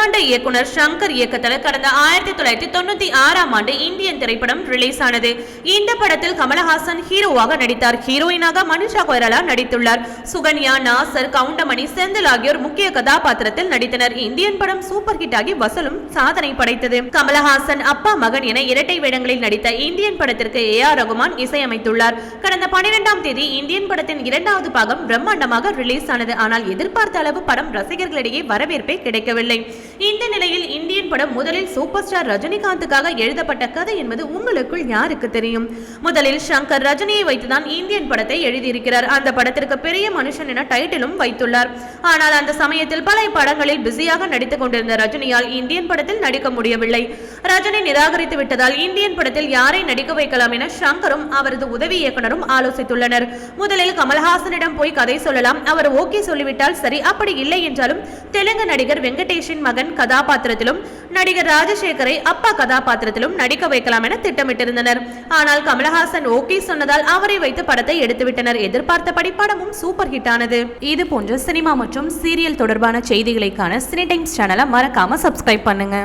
பிரம்மாண்ட இயக்குனர் சங்கர் இயக்கத்தில் கடந்த ஆயிரத்தி தொள்ளாயிரத்தி தொண்ணூத்தி ஆறாம் ஆண்டு இந்தியன் திரைப்படம் ரிலீஸ் ஆனது. இந்த படத்தில் கமலஹாசன் ஹீரோவாக நடித்தார். ஹீரோயினாக மனிஷா கொய்ராலா நடித்துள்ளார். சுகன்யா நாசர் கவுண்டமணி செந்தில் ஆகியோர் முக்கிய கதாபாத்திரத்தில் நடித்தனர். இந்தியன் படம் சூப்பர் ஹிட் ஆகி வசூலும் சாதனை படைத்தது. கமலஹாசன் அப்பா மகன் என இரட்டை வேடங்களில் நடித்த இந்தியன் படத்திற்கு ஏ ஆர் ரகுமான் இசையமைத்துள்ளார். கடந்த பனிரெண்டாம் தேதி இந்தியன் படத்தின் இரண்டாவது பாகம் பிரம்மாண்டமாக ரிலீஸ் ஆனது. ஆனால் எதிர்பார்த்த அளவு படம் ரசிகர்களிடையே வரவேற்பே கிடைக்கவில்லை. இந்த நிலையில் இந்தியன் படம் முதலில் சூப்பர் ஸ்டார் ரஜினிகாந்துக்காக எழுதப்பட்ட கதை என்பது உங்களுக்குள் யாருக்கு தெரியும்? முதலில் சங்கர் ரஜினியை வைத்துதான் இந்தியன் படத்தை எழுதியிருக்கிறார். அந்த படத்திற்கு பெரிய மனுஷன் என டைட்டிலும் வைத்துள்ளார். ஆனால் அந்த சமயத்தில் பல படங்களில் பிஸியாக நடித்துக் கொண்டிருந்த ரஜினியால் இந்தியன் படத்தில் நடிக்க முடியவில்லை. ரஜினி நிராகரித்து விட்டதால் இந்தியன் படத்தில் யாரை நடிக்க வைக்கலாம் என சங்கரும் அவரது உதவி இயக்குனரும் ஆலோசித்துள்ளனர். முதலில் கமல்ஹாசனிடம் போய் கதை சொல்லலாம். அவர் ஓகே சொல்லிவிட்டால் சரி அப்படி இல்லை என்றாலும் தெலுங்கு நடிகர் வெங்கடேஷின் மகன் கதாபாத்திரத்திலும் நடிகர் ராஜசேகரை அப்பா கதாபாத்திரத்திலும் நடிக்க வைக்கலாம் என திட்டமிட்டிருந்தனர். ஆனால் கமலஹாசன் ஓகே சொன்னதால் அவரை வைத்து படத்தை எடுத்துவிட்டனர். எதிர்பார்த்தபடி படமும் சூப்பர் ஹிட் ஆனது. இது போன்ற சினிமா மற்றும் சீரியல் தொடர்பான செய்திகளைக்கான சினி டைம்ஸ் சேனலை மறக்காம சப்ஸ்கிரைப் பண்ணுங்க.